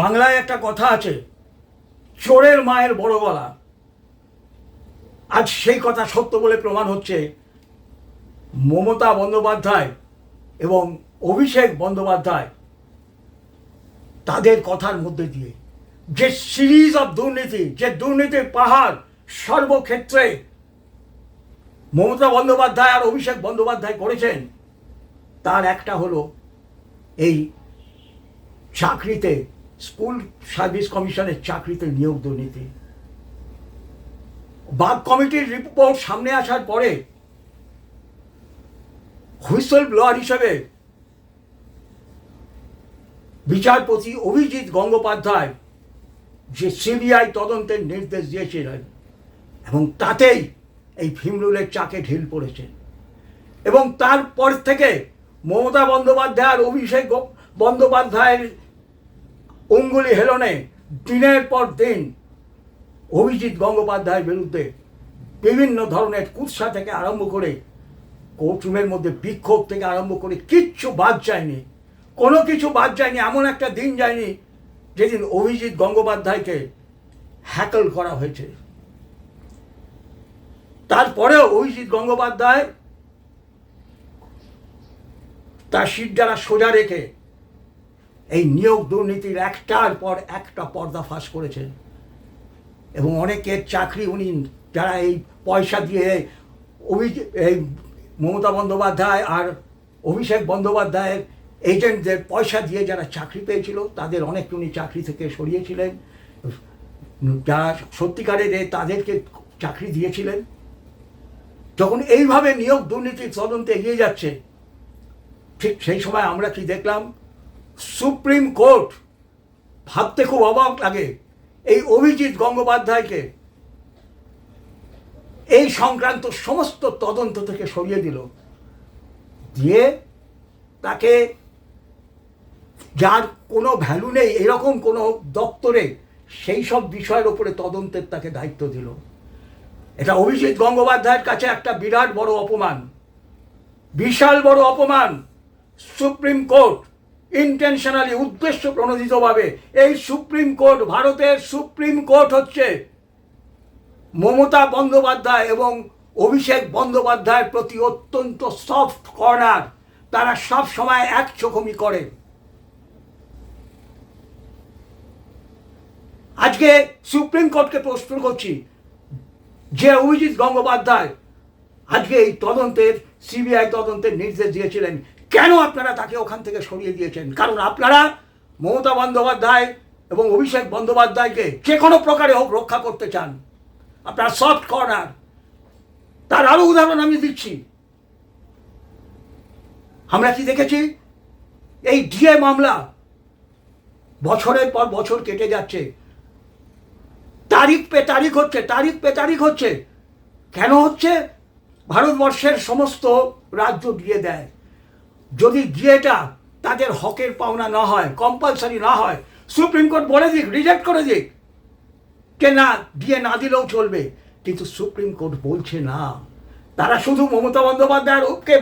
বাংলায় একটা কথা আছে, চোরের মায়ের বড় গলা। আজ সেই কথা সত্য বলে প্রমাণ হচ্ছে মমতা বন্দ্যোপাধ্যায় এবং অভিষেক বন্দ্যোপাধ্যায় তাদের কথার মধ্যে দিয়ে। যে সিরিজ অফ দুর্নীতি, যে দুর্নীতির পাহাড় সর্বক্ষেত্রে মমতা বন্দ্যোপাধ্যায় আর অভিষেক বন্দ্যোপাধ্যায় করেছেন, তার একটা হলো এই চাকরিতে স্কুল সার্ভিস কমিশনের চাকরিতে নিয়োগ দুর্নীতি। বাগ কমিটির রিপোর্ট সামনে আসার পরে হুইসেল ব্লোয়ার হিসেবে বিচারপতি অভিজিৎ গঙ্গোপাধ্যায় যে সিবিআই তদন্তের নির্দেশ দিয়েছিলেন এবং তাতেই এই ভীমরুলের চাকে ঢিল পড়েছে। এবং তারপর থেকে মমতা বন্দ্যোপাধ্যায় আর অভিষেক বন্দ্যোপাধ্যায়ের অঙ্গুলি হেলনে দিনের পর দিন অভিজিৎ গঙ্গোপাধ্যায়ের বিরুদ্ধে বিভিন্ন ধরনের কুৎসা থেকে আরম্ভ করে কোর্টরুমের মধ্যে বিক্ষোভ থেকে আরম্ভ করে কিচ্ছু বাদ যায়নি। কোনো কিছু বাদ যায়নি, এমন একটা দিন যায়নি যেদিন অভিজিৎ গঙ্গোপাধ্যায়কে হ্যাকল করা হয়েছে। তারপরেও অভিজিৎ গঙ্গোপাধ্যায় তার সিটডারা সোজা রেখে এই নিয়োগ দুর্নীতির একটার পর একটা পর্দা ফাঁস করেছেন এবং অনেকের চাকরি উনি যারা এই পয়সা দিয়ে অভিজিৎ এই মমতা বন্দ্যোপাধ্যায় আর অভিষেক বন্দ্যোপাধ্যায়ের এজেন্টদের পয়সা দিয়ে যারা চাকরি পেয়েছিল, তাদের অনেক উনি চাকরি থেকে সরিয়েছিলেন। যারা সত্যিকারের তাদেরকে চাকরি দিয়েছিলেন। যখন এইভাবে নিয়োগ দুর্নীতির তদন্তে এগিয়ে যাচ্ছে, ঠিক সেই সময় আমরা কি দেখলাম সুপ্রিম কোর্ট ভাবতে খুব অবাক লাগে এই অভিজিৎ গঙ্গোপাধ্যায়কে। এই সংক্রান্ত সমস্ত তদন্ত থেকে সরিয়ে দিল। দিয়ে তাকে যার কোনো ভ্যালু নেই, এরকম কোনো দপ্তরে সেই সব বিষয়ের ওপরে তদন্তের তাকে দায়িত্ব দিল। এটা অভিজিৎ গঙ্গোপাধ্যায়ের কাছে একটা বিরাট বড় অপমান। বিশাল বড় অপমান। সুপ্রিম কোর্ট ইন্টেনশনালি উদ্দেশ্য প্রণোদিতভাবে এই সুপ্রিম কোর্ট, ভারতের সুপ্রিম কোর্ট হচ্ছে মমতা বন্দ্যোপাধ্যায় এবং অভিষেক বন্দ্যোপাধ্যায়ের প্রতি অত্যন্ত সফট কর্নার তারা সব সময় এক চোখমি করে। আজকে সুপ্রিম কোর্টকে প্রশ্ন করছি, যে অভিজিৎ গঙ্গোপাধ্যায় আজকে এই তদন্তের, সিবিআই তদন্তের নির্দেশ দিয়েছিলেন কেন আপনারা তাকে ওখান থেকে সরিয়ে দিয়েছেন? কারণ আপনারা মমতা বন্দ্যোপাধ্যায় এবং অভিষেক বন্দ্যোপাধ্যায়কে যে কোনো প্রকারে হোক রক্ষা করতে চান। আপনারা সফট কর্নার তার আরও উদাহরণ আমি দিচ্ছি। আমরা কি দেখেছি? এই ডিএ মামলা বছরের পর বছর কেটে যাচ্ছে। তারিখ পে তারিখ হচ্ছে, তারিখ পে তারিখ হচ্ছে। কেন হচ্ছে? ভারতবর্ষের সমস্ত রাজ্য দিয়ে দেয়। যদি ডিএটা তাদের হকের পাওনা না হয় কম্পালসারি না হয় সুপ্রিম কোর্ট বলে দিক রিজেক্ট করে দিক। কে না দিয়ে না দিলেও চলবে, কিন্তু সুপ্রিম কোর্ট বলছে না। তারা শুধু মমতা বন্দ্যোপাধ্যায়ের ওকে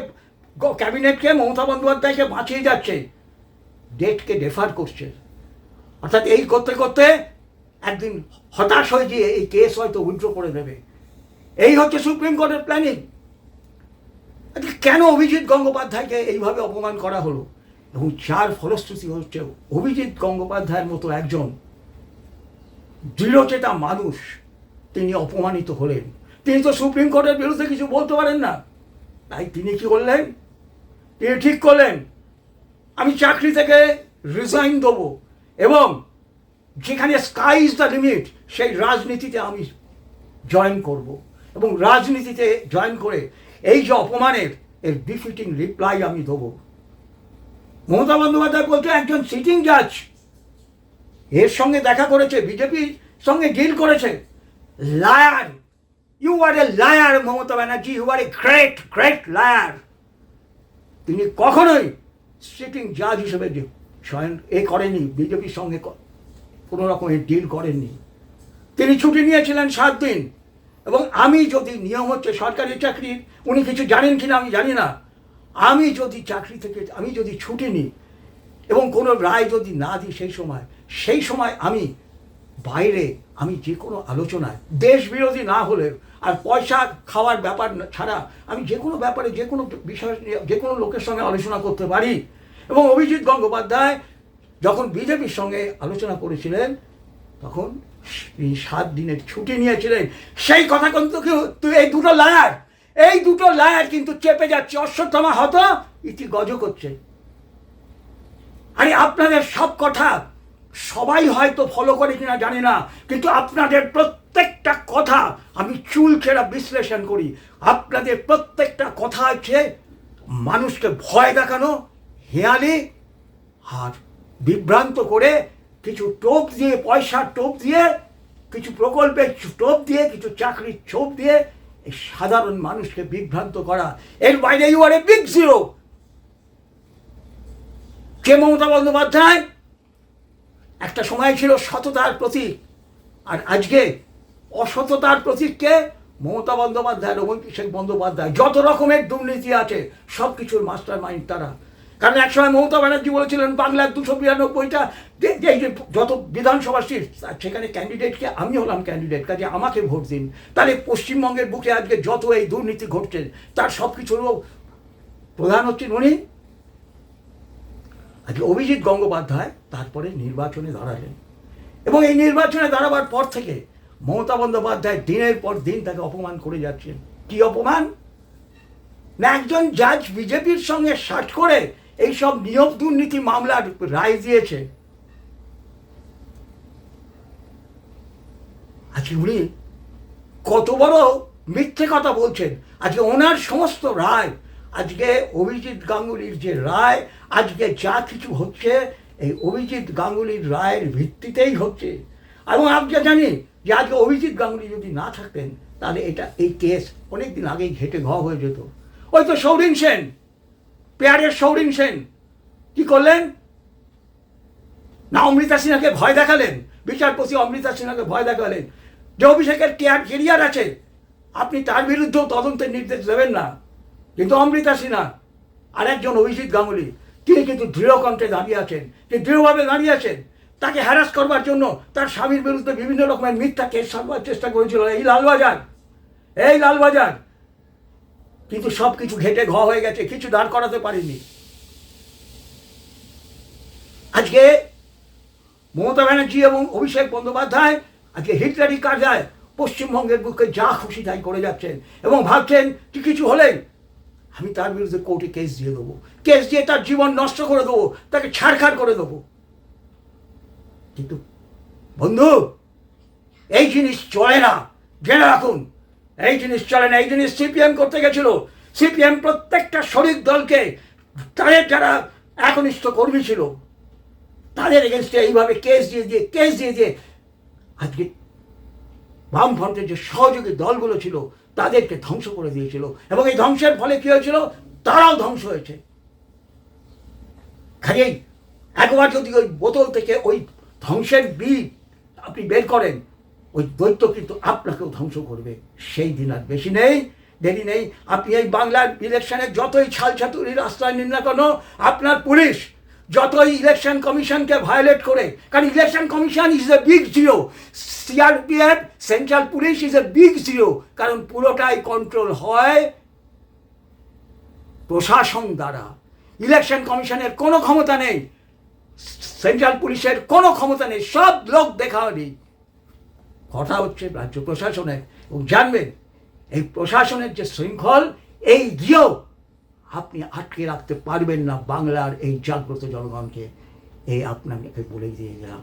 ক্যাবিনেটকে মমতা বন্দ্যোপাধ্যায়কে বাঁচিয়ে যাচ্ছে ডেটকে ডেফার করছে। অর্থাৎ এই করতে করতে একদিন হতাশ হয়ে গিয়ে এই কেস হয়তো উইথড্র করে দেবে। এই হচ্ছে সুপ্রিম কোর্টের প্ল্যানিং কেন অভিজিৎ গঙ্গোপাধ্যায়কে এইভাবে অপমান করা হলো? এবং যার ফলশ্রুতি হচ্ছে অভিজিৎ গঙ্গোপাধ্যায়ের মতো একজন দৃঢ়চেতা মানুষ, তিনি অপমানিত হলেন। তিনি তো সুপ্রিম কোর্টের বিরুদ্ধে কিছু বলতে পারেন না। তাই তিনি কি করলেন? তিনি ঠিক করলেন। আমি চাকরি থেকে রিজাইন দেবো এবং যেখানে স্কাই ইজ দ্য লিমিট সেই রাজনীতিতে আমি জয়েন করব। এবং রাজনীতিতে জয়েন করে এই যে অপমানের এর ডিফিটিং রিপ্লাই আমি দেবো। মমতা বন্দ্যোপাধ্যায় বলতে একজন সিটিং জাজ এর সঙ্গে দেখা করেছে বিজেপির সঙ্গে ডিল করেছে। Liar you are a liar Mamata Banerjee you are a great great liar তিনি কখনোই সিটিং জাজ হিসেবে স্বয়ং এ করেনি বিজেপির সঙ্গে কোনো রকমের ডিল করেননি। তিনি ছুটি নিয়েছিলেন সাত দিন। এবং আমি যদি নিয়ম হচ্ছে সরকারি চাকরির, উনি কিছু জানেন কিনা আমি জানি না। আমি যদি চাকরি থেকে, আমি যদি ছুটি নিই এবং কোনো রায় যদি না দিই সেই সময় সেই সময় আমি বাইরে, আমি যে কোনো আলোচনায়, দেশ বিরোধী না হলে আর পয়সা খাওয়ার ব্যাপার ছাড়া আমি যে কোনো ব্যাপারে, যে কোনো বিষয় নিয়ে, যে কোনো লোকের সঙ্গে আলোচনা করতে পারি। এবং অভিজিৎ গঙ্গোপাধ্যায় যখন বিজেপির সঙ্গে আলোচনা করেছিলেন, তখন তিনি সাত দিনের ছুটি নিয়েছিলেন, সেই কথা কিন্তু তুই এই দুটো লায়ার, এই দুটো লায়ার কিন্তু চেপে যাচ্ছে, অশ্বত্থমা হত, ইতি গজ করছে। আরে আপনাদের সব কথা সবাই হয়তো ফলো করে কিনা জানি না, কিন্তু আপনাদের প্রত্যেকটা কথা আমি চুল ছেঁড়া বিশ্লেষণ করি। আপনাদের প্রত্যেকটা কথা আছে মানুষকে ভয় দেখানো, হেয়ালি আর বিভ্রান্ত করে কিছু টোপ দিয়ে, পয়সার টোপ দিয়ে, কিছু প্রকল্পের টোপ দিয়ে, কিছু চাকরির ছোপ দিয়ে এই সাধারণ মানুষকে বিভ্রান্ত করা। এর বাইরে you are a big zero কে মমতা বন্দ্যোপাধ্যায়? একটা সময় ছিল সততার প্রতীক। আর আজকে অসততার প্রতীককে মমতা বন্দ্যোপাধ্যায় অভিষেক বন্দ্যোপাধ্যায়। যত রকমের দুর্নীতি আছে সব কিছুর মাস্টার মাইন্ড তারা। কারণ একসময় মমতা ব্যানার্জি বলেছিলেন বাংলার দুশো বিরানব্বইটা যে যত বিধানসভা সিট, সেখানে ক্যান্ডিডেটকে আমি হলাম ক্যান্ডিডেট কাজে আমাকে ভোট দিন। তাহলে পশ্চিমবঙ্গের বুকে আজকে যত এই দুর্নীতি ঘটছে, তার সব কিছুরও প্রধান হচ্ছেন উনি। আজকে অভিজিৎ গঙ্গোপাধ্যায় তারপরে নির্বাচনে দাঁড়ালেন। এবং এই নির্বাচনে দাঁড়াবার পর থেকে মমতা বন্দ্যোপাধ্যায় দিনের পর দিন তাকে অপমান করে যাচ্ছেন। কি অপমান? না, একজন জাজ বিজেপির সঙ্গে সাট করে এই সব নিয়োগ দুর্নীতি মামলার রায় দিয়েছে। আজকে উনি কত বড় মিথ্যে কথা বলছেন। আজকে ওনার সমস্ত রায়, আজকে অভিজিৎ গাঙ্গুলির যে রায়, আজকে যা কিছু হচ্ছে, এই অভিজিৎ গাঙ্গুলির রায়ের ভিত্তিতেই হচ্ছে। এবং যা জানি যে আজকে অভিজিৎ গাঙ্গুলি যদি না থাকতেন, তাহলে এটা এই কেস অনেক দিন আগেই ঘেটে ঘ হয়ে যেত। ওই তো সৌরিন সেন পেয়ারের সৌরিন সেন। কি করলেন? না, অমৃতা সিনহাকে ভয় দেখালেন। বিচারপতি অমৃতা সিনহাকে ভয় দেখালেন। যে অভিষেকের কেয়ার কেরিয়ার আছে, আপনি তার বিরুদ্ধেও তদন্তের নির্দেশ দেবেন না। কিন্তু অমৃতা সিনহা আর একজন অভিজিৎ গাঙ্গুলি, তিনি কিন্তু দৃঢ় কণ্ঠে দাঁড়িয়ে আছেন। তিনি দৃঢ়ভাবে দাঁড়িয়ে আছেন। তাকে হ্যারাস করবার জন্য তার স্বামীর বিরুদ্ধে বিভিন্ন রকমের মিথ্যা কেস সারবার চেষ্টা করেছিল এই লালবাজার। এই লালবাজার। কিন্তু সব কিছু ঘেটে ঘ হয়ে গেছে, কিছু দাঁড় করাতে পারেনি আজকে মমতা ব্যানার্জি এবং অভিষেক বন্দ্যোপাধ্যায়, আজকে হিটলারি কার্যায় পশ্চিমবঙ্গের বুকে যা খুশি তাই করে যাচ্ছেন এবং ভাবছেন যে কিছু হলেই আমি তার বিরুদ্ধে কোর্টে কেস দিয়ে দেবো। কেস দিয়ে তার জীবন নষ্ট করে দেবো, তাকে ছাড়খাড় করে দেবো। কিন্তু বন্ধু, এই জিনিস চলে না। জেনে রাখুন এই জিনিস চলেন এই জিনিস সিপিএম করতে গেছিল। সিপিএম প্রত্যেকটা শরিক দলকে, তাদের যারা একনিষ্ঠ কর্মী ছিল, তাদের এগেনস্টে এইভাবে কেস দিয়ে দিয়ে কেস দিয়ে দিয়ে আজকে বামফ্রন্টের যে সহযোগী দলগুলো ছিল, তাদেরকে ধ্বংস করে দিয়েছিল। এবং এই ধ্বংসের ফলে কি হয়েছিল? তারাও ধ্বংস হয়েছে। কাজেই একবার যদি ওই বোতল থেকে ওই ধ্বংসের বীজ আপনি বের করেন ওই দৈত্য কিন্তু আপনাকেও ধ্বংস করবে। সেই দিন আর বেশি নেই, দেরি নেই। আপনি এই বাংলার ইলেকশনে যতই ছাল রাস্তায় নিন না কেন, আপনার পুলিশ যতই ইলেকশন কমিশনকে ভায়োলেট করে, কারণ election commission is a big zero CRPF central police is a big zero কারণ পুরোটাই কন্ট্রোল হয় প্রশাসন দ্বারা। ইলেকশন কমিশনের কোনো ক্ষমতা নেই সেন্ট্রাল পুলিশের কোনো ক্ষমতা নেই, সব লোক দেখাওয়ানি কথা হচ্ছে রাজ্য প্রশাসনের এবং জানবেন এই প্রশাসনের যে শৃঙ্খল, এই দিয়েও আপনি আটকে রাখতে পারবেন না বাংলার এই জাগ্রত জনগণকে। এই আপনাকে বলে দিয়ে গেলাম।